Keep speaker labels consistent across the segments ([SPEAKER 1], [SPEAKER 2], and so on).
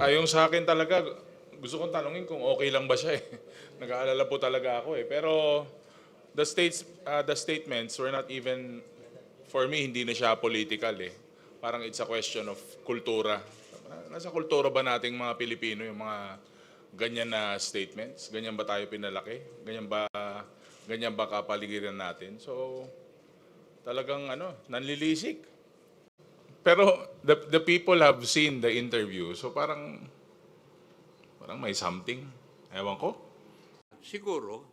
[SPEAKER 1] Ah, sa akin talaga, gusto kong tanungin kung okay lang ba siya eh. Nag-aalala po talaga ako eh. Pero the states, ah, the statements were not even, for me, hindi na siya political eh. Parang it's a question of kultura. Nasa kultura ba nating mga Pilipino yung mga ganyan na statements? Ganyan ba tayo pinalaki? Ganyan ba, ganyan ba kapaligiran natin? So, talagang ano, nanlilisik. Pero the, the people have seen the interview. So parang parang may something. Ewan ko.
[SPEAKER 2] siguro,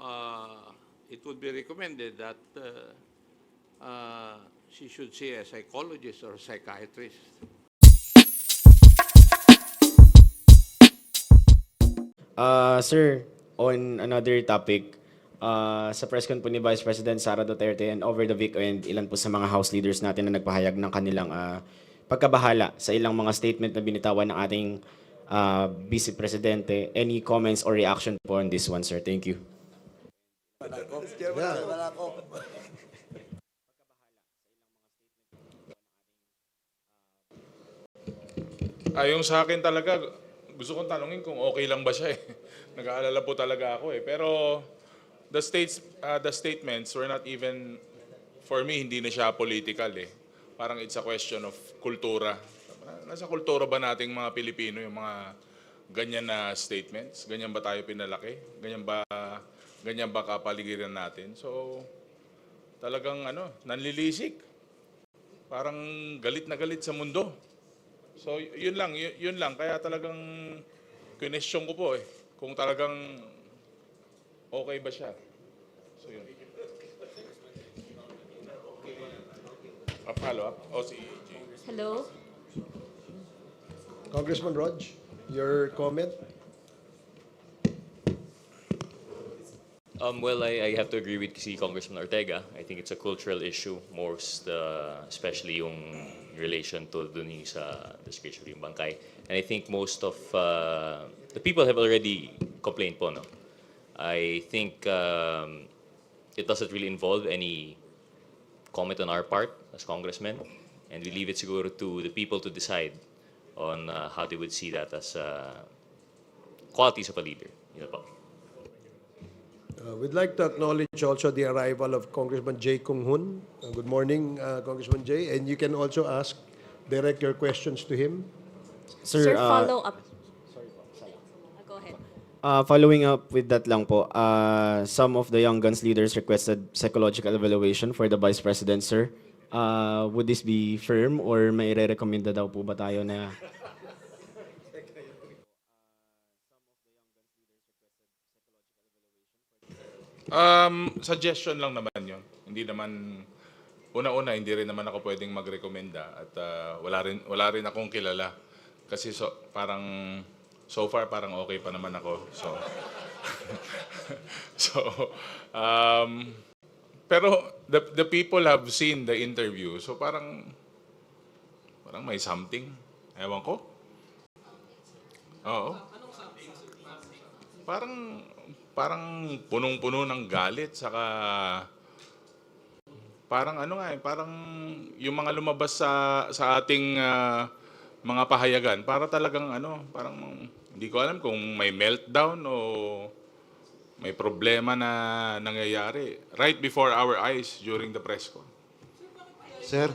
[SPEAKER 2] uh, it would be recommended that uh, uh, she should see a psychologist or psychiatrist.
[SPEAKER 3] Uh, sir, on another topic, uh, sa press con po ni Vice President Sara Duterte and over the weekend, ilan po sa mga House leaders natin na nagpahayag ng kanilang uh, pagkabahala sa ilang mga statement na binitawan ng ating uh, Vice Presidente. Any comments or reaction po on this one, sir? Thank you.
[SPEAKER 1] Ah, yung sa akin talaga, gusto kong tanungin kung okay lang ba siya eh. Nag-aalala po talaga ako eh. Pero the states, ah, the statements were not even, for me, hindi na siya political eh. Parang it's a question of kultura. Nasa kultura ba nating mga Pilipino yung mga ganyan na statements? Ganyan ba tayo pinalaki? Ganyan ba, ganyan ba kapaligiran natin? So, talagang ano, nanlilisik. Parang galit na galit sa mundo. So, yun lang, y- yun lang. Kaya talagang question ko po eh, kung talagang okay ba siya. Follow up? O si
[SPEAKER 4] Hello?
[SPEAKER 5] Congressman Rog, your comment?
[SPEAKER 6] Um, well, I, I have to agree with si Congressman Ortega. I think it's a cultural issue, most uh, especially yung relation to dun yung sa description yung bangkay. And I think most of uh, the people have already complained po, no? I think um, it doesn't really involve any comment on our part as congressmen, and we leave it siguro to the people to decide on uh, how they would see that as uh, qualities of a leader. Yun po.
[SPEAKER 5] Uh, we'd like to acknowledge also the arrival of Congressman Jay Kung Hoon. Uh, good morning, uh, Congressman Jay. And you can also ask, direct your questions to him.
[SPEAKER 4] Sir,
[SPEAKER 3] uh,
[SPEAKER 4] follow up.
[SPEAKER 3] Uh, following up with that lang po, uh, some of the Young Guns leaders requested psychological evaluation for the Vice President, sir. Uh, would this be firm or may recommenda daw po ba tayo na
[SPEAKER 1] Um, suggestion lang naman yun. Hindi naman, una-una, hindi rin naman ako pwedeng magrekomenda at ah, wala, rin, wala rin akong kilala. Kasi so, parang, so far parang okay pa naman ako. So, so um, pero the, the people have seen the interview. So parang, parang may something. Ewan ko. Oo. Parang parang punong-puno ng galit saka parang ano nga eh, parang yung mga lumabas sa sa ating ah, mga pahayagan para talagang ano, parang hindi ko alam kung may meltdown o may problema na nangyayari right before our eyes during the press con.
[SPEAKER 7] Sir,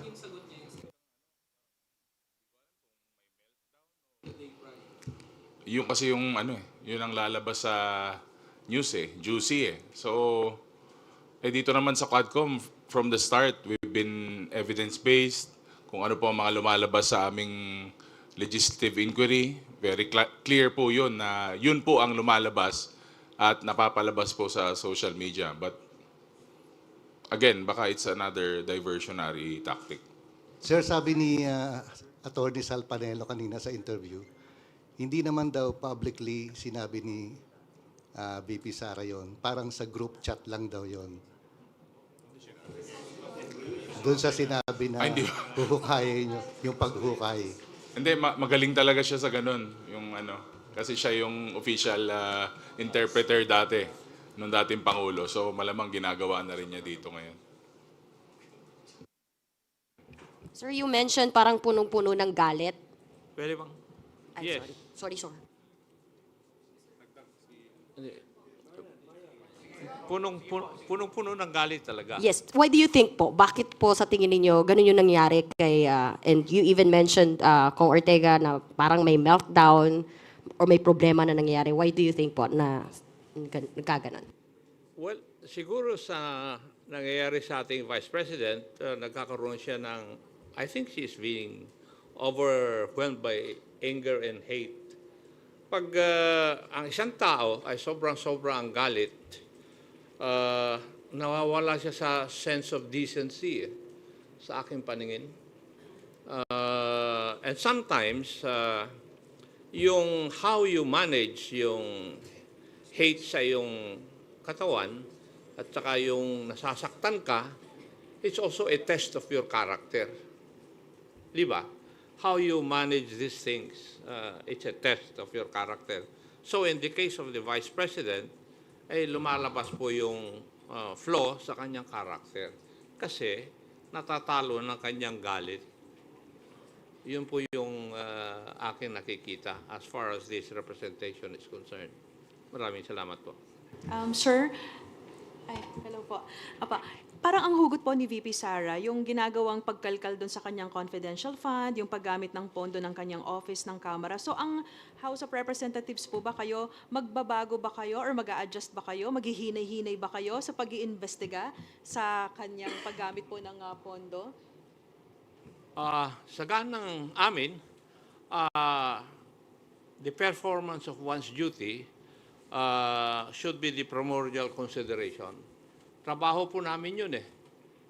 [SPEAKER 1] Yung kasi yung ano eh, yun ang lalabas sa news eh, juicy eh. So, eh dito naman sa Quadcom, from the start, we've been evidence-based, kung ano po ang mga lumalabas sa aming legislative inquiry. Very clear po yun na yun po ang lumalabas at napapalabas po sa social media. But again, baka it's another diversionary tactic.
[SPEAKER 7] sir sabi ni uh, Attorney Sal Panelo kanina sa interview, hindi naman daw publicly sinabi ni uh, VP Sara yon. Parang sa group chat lang daw yon. Doon sa sinabi na huhukayin nyo, yung paghukay.
[SPEAKER 1] Hindi, ma- magaling talaga siya sa ganun. Yung ano, kasi siya yung official ah, interpreter dati, nung dating Pangulo. So malamang ginagawa na rin niya dito ngayon.
[SPEAKER 4] Sir, you mentioned parang punong-puno ng galit.
[SPEAKER 2] Pwede bang?
[SPEAKER 4] I'm
[SPEAKER 2] Yes.
[SPEAKER 4] sorry. Sorry, sir.
[SPEAKER 2] Punong, pun- punong-puno ng galit talaga.
[SPEAKER 4] Yes. Why do you think po? Bakit po sa tingin ninyo ganun yung nangyari kay, ah, and you even mentioned uh, Kong Ortega na parang may meltdown or may problema na nangyayari. Why do you think po na gan- nagkaganon?
[SPEAKER 2] Well, siguro sa nangyayari sa ating Vice President, uh, nagkakaroon siya ng, I think she's being overwhelmed by anger and hate. Pag uh, ang isang tao ay sobrang-sobrang ang galit, uh, nawawala siya sa sense of decency eh, sa aking paningin. Uh, and sometimes, uh, yung how you manage yung hate sa yung katawan at saka yung nasasaktan ka, it's also a test of your character. Di ba? How you manage these things, uh, it's a test of your character. So in the case of the Vice President, ay lumalabas po yung uh, flaw sa kanyang character. Kasi natatalo ng kanyang galit. Yun po yung uh, aking nakikita as far as this representation is concerned. Maraming salamat po.
[SPEAKER 8] Um, sir, ay, hello po. Apa, parang ang hugot po ni VP Sara, yung ginagawang pagkalkal doon sa kanyang confidential fund, yung paggamit ng pondo ng kanyang office ng Kamara. So ang House of Representatives po ba kayo, magbabago ba kayo or mag adjust ba kayo, maghihinay-hinay ba kayo sa pag iimbestiga sa kanyang paggamit po ng ah, pondo?
[SPEAKER 2] Ah, sa ganang amin, ah, the performance of one's duty ah, should be the primordial consideration. Trabaho po namin yun eh.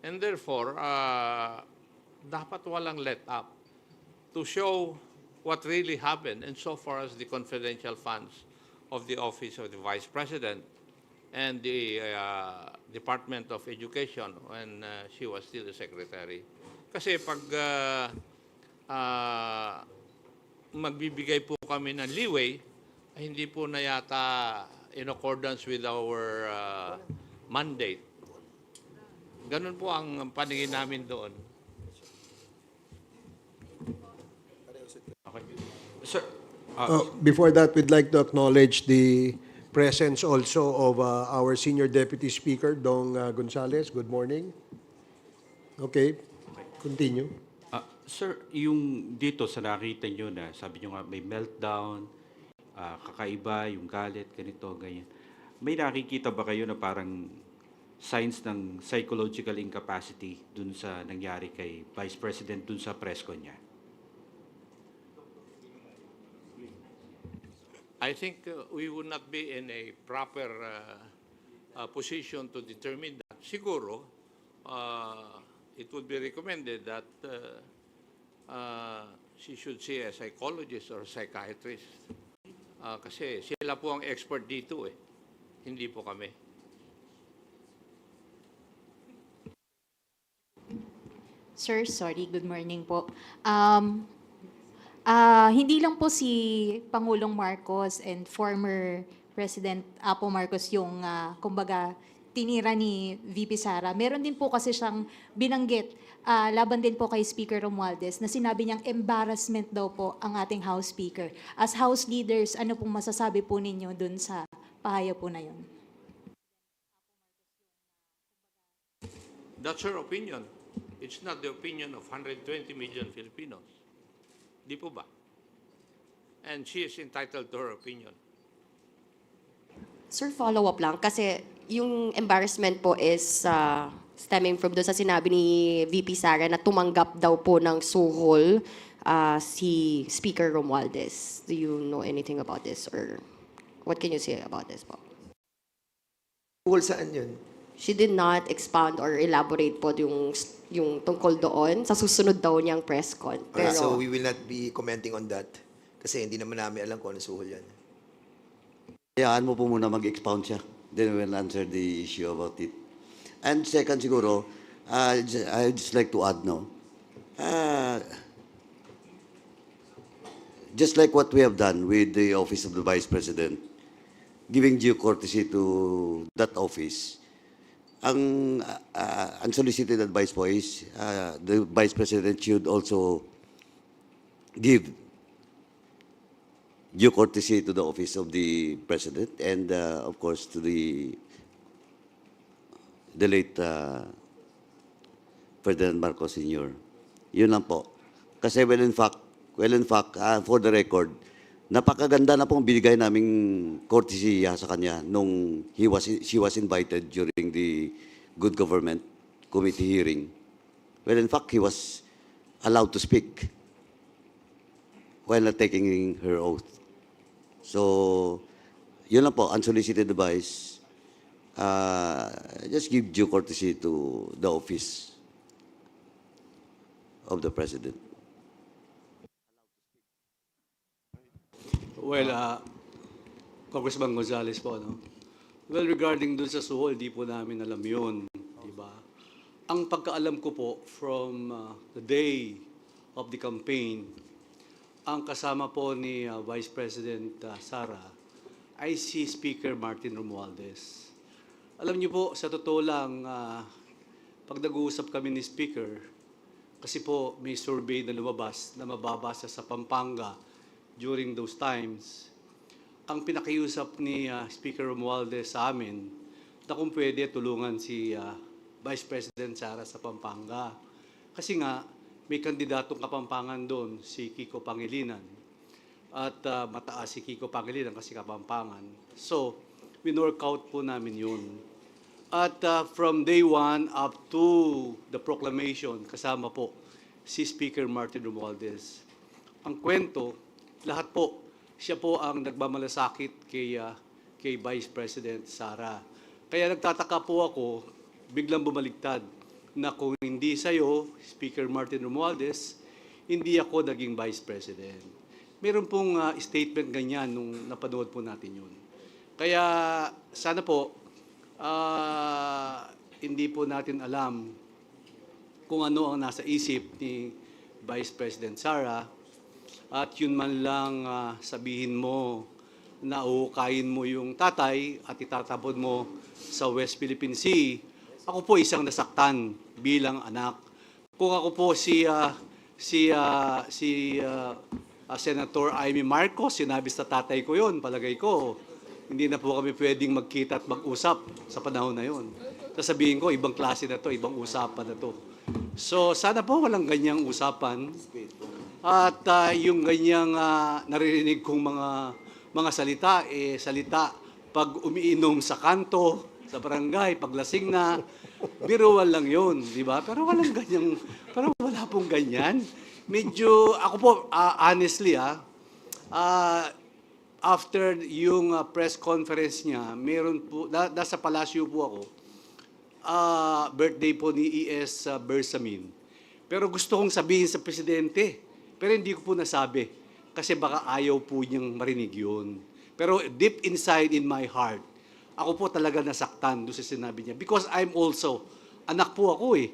[SPEAKER 2] And therefore, ah, dapat walang let up to show what really happened and so far as the confidential funds of the Office of the Vice President and the uh, Department of Education when uh, she was still the secretary. Kasi pag uh, uh, magbibigay po kami ng leeway, ay hindi po na yata in accordance with our uh, mandate. Ganun po ang paningin namin doon.
[SPEAKER 5] Uh, Before that, we'd like to acknowledge the presence also of uh, our Senior Deputy Speaker, Dong uh, Gonzales. Good morning. Okay, continue.
[SPEAKER 9] Ah, sir, yung dito sa nakita nyo na, sabi nyo nga may meltdown, ah, kakaiba, yung galit, ganito, ganyan. May nakikita ba kayo na parang signs ng psychological incapacity dun sa nangyari kay Vice President dun sa press con niya?
[SPEAKER 2] I think uh, we would not be in a proper uh, uh, position to determine that. Siguro, uh, it would be recommended that uh, uh, she should see a psychologist or psychiatrist. Uh, kasi sila po ang expert dito eh. Hindi po kami.
[SPEAKER 10] Sir, sorry, good morning po. Um, ah, hindi lang po si Pangulong Marcos and former President Apo Marcos yung, ah, kumbaga, tinira ni VP Sara. Meron din po kasi siyang binanggit ah, laban din po kay Speaker Romualdez na sinabi niyang embarrassment daw po ang ating House Speaker. As House leaders, ano pong masasabi po ninyo dun sa pahayag po na yun?
[SPEAKER 2] That's her opinion. It's not the opinion of 120 million Filipinos. Di po ba? And she is entitled to her opinion.
[SPEAKER 4] Sir, follow-up lang. Kasi yung embarrassment po is uh, stemming from doon sa sinabi ni VP Sara na tumanggap daw po ng suhol uh, si Speaker Romualdez. Do you know anything about this? Or what can you say about this po?
[SPEAKER 11] Tungkol saan yun?
[SPEAKER 4] She did not expound or elaborate po yung, yung tungkol doon sa susunod daw niyang press con.
[SPEAKER 11] Okay,
[SPEAKER 4] Pero,
[SPEAKER 11] so we will not be commenting on that. Kasi hindi naman namin alam kung ano suhol yan.
[SPEAKER 12] Hayaan mo po muna mag-expound siya. Then we'll answer the issue about it. And second siguro, uh, I'd just like to add no. Uh, just like what we have done with the Office of the Vice President, giving due courtesy to that office, ang uh, uh, unsolicited advice po is uh, the Vice President should also give due courtesy to the office of the President and, uh, of course, to the, the late uh, Ferdinand Marcos Sr. Yun lang po. Kasi well in fact, well in fact, ah, for the record, napakaganda na pong binigay naming courtesy sa kanya nung he was, she was invited during the Good Government Committee hearing. Well, in fact, he was allowed to speak while not taking her oath. So, yun lang po, unsolicited advice. Uh, just give due courtesy to the office of the President.
[SPEAKER 13] Well, uh, Congressman Gonzales po, no? Well, regarding dun sa suhol, di po namin alam yun, di ba? Ang pagkaalam ko po from uh, the day of the campaign, ang kasama po ni uh, Vice President uh, Sara ay si Speaker Martin Romualdez. Alam niyo po, sa totoo lang, uh, pag nag-uusap kami ni Speaker, kasi po may survey na lumabas na mababasa sa Pampanga during those times, ang pinakiusap ni uh, Speaker Romualdez sa amin na kung pwede tulungan si uh, Vice President Sara sa Pampanga. Kasi nga, may kandidatong kapampangan doon, si Kiko Pangilinan. At uh, mataas si Kiko Pangilinan kasi kapampangan. So, winork out po namin yun. At uh, from day one up to the proclamation, kasama po si Speaker Martin Romualdez. Ang kwento, lahat po, siya po ang nagmamalasakit kay, uh, kay Vice President Sara. Kaya nagtataka po ako, biglang bumaligtad, na kung hindi sa'yo, Speaker Martin Romualdez, hindi ako naging Vice President. Meron pong uh, statement ganyan nung napanood po natin yun. Kaya sana po, ah, hindi po natin alam kung ano ang nasa isip ni Vice President Sara at yun man lang ah, sabihin mo na uukayin mo yung tatay at itatapon mo sa West Philippine Sea. Ako po isang nasaktan bilang anak. Kung ako po si ah, si ah, si ah, ah, Senator Amy Marcos, sinabi sa tatay ko yon, palagay ko, hindi na po kami pwedeng magkita at mag-usap sa panahon na yon. Sasabihin ko, ibang klase na to, ibang usapan na to. So, sana po walang ganyang usapan. At ah, yung ganyang ah, naririnig kong mga mga salita, eh, salita pag umiinom sa kanto, sa barangay, paglasing na, biruan lang yun, di ba? Pero walang ganyang, pero wala pong ganyan. Medyo, ako po, ah, honestly, ah, ah, after yung ah, press conference niya, meron po, na, nasa palasyo po ako, ah, birthday po ni E.S. ah, Bersamin. Pero gusto kong sabihin sa presidente, pero hindi ko po nasabi kasi baka ayaw po niyang marinig yun. Pero deep inside in my heart, ako po talaga nasaktan doon sa sinabi niya. Because I'm also, anak po ako eh.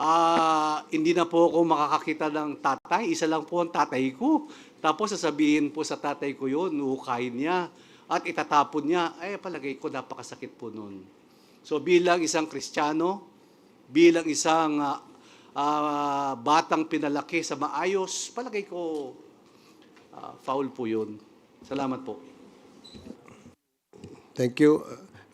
[SPEAKER 13] Ah, hindi na po ako makakakita ng tatay. Isa lang po ang tatay ko. Tapos sasabihin po sa tatay ko yun, nuhukayin niya at itatapon niya. Ay, palagay ko napakasakit po noon. So bilang isang Kristiyano, bilang isang ah, ah, batang pinalaki sa maayos, palagay ko ah, foul po yun. Salamat po.
[SPEAKER 5] Thank you.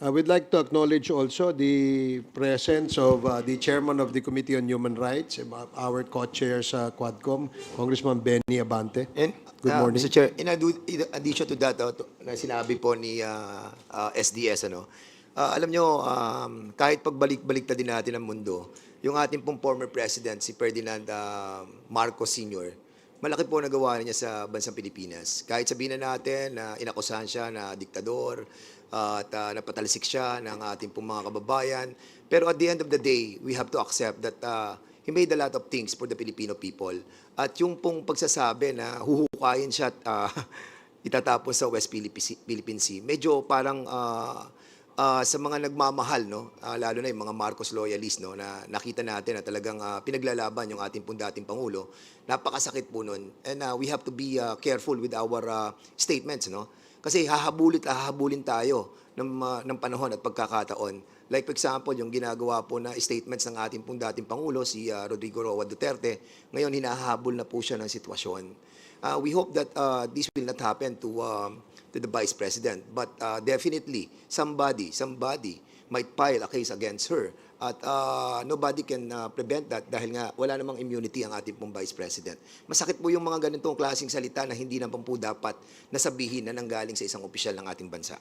[SPEAKER 5] I would like to acknowledge also the presence of uh, the chairman of the Committee on Human Rights, um, our co-chair sa Quadcom, Congressman Benny Abante.
[SPEAKER 11] And,
[SPEAKER 5] Good
[SPEAKER 11] uh,
[SPEAKER 5] morning.
[SPEAKER 11] Mr. Chair, in addition to that, uh, to- na sinabi po ni uh, uh, SDS, ano, uh, alam nyo, um, kahit pagbalik-balik na din natin ang mundo, yung ating pong former president, si Ferdinand uh, Marcos Sr., malaki po nagawa niya sa bansang Pilipinas. Kahit sabihin na natin na inakusahan siya na diktador, uh, at uh, napatalisik siya ng ating pong mga kababayan. Pero at the end of the day, we have to accept that uh, he made a lot of things for the Filipino people. At yung pong pagsasabi na huhukayin siya at uh, itatapon sa West Philippine Sea, medyo parang uh, uh, sa mga nagmamahal, no? Uh, lalo na yung mga Marcos loyalists, no? na nakita natin na talagang uh, pinaglalaban yung ating pong dating Pangulo. Napakasakit po nun. And uh, we have to be uh, careful with our uh, statements. No? Kasi hahabulit, hahabulin tayo ng, uh, ng panahon at pagkakataon. Like for example, yung ginagawa po na statements ng ating pong dating Pangulo, si uh, Rodrigo Roa Duterte, ngayon hinahabol na po siya ng sitwasyon. Uh, we hope that uh, this will not happen to um, to the Vice President. But uh, definitely, somebody, somebody might file a case against her. At uh, nobody can uh, prevent that dahil nga wala namang immunity ang ating pong Vice President. Masakit po yung mga ganitong klaseng salita na hindi naman po dapat nasabihin na nanggaling sa isang opisyal ng ating bansa.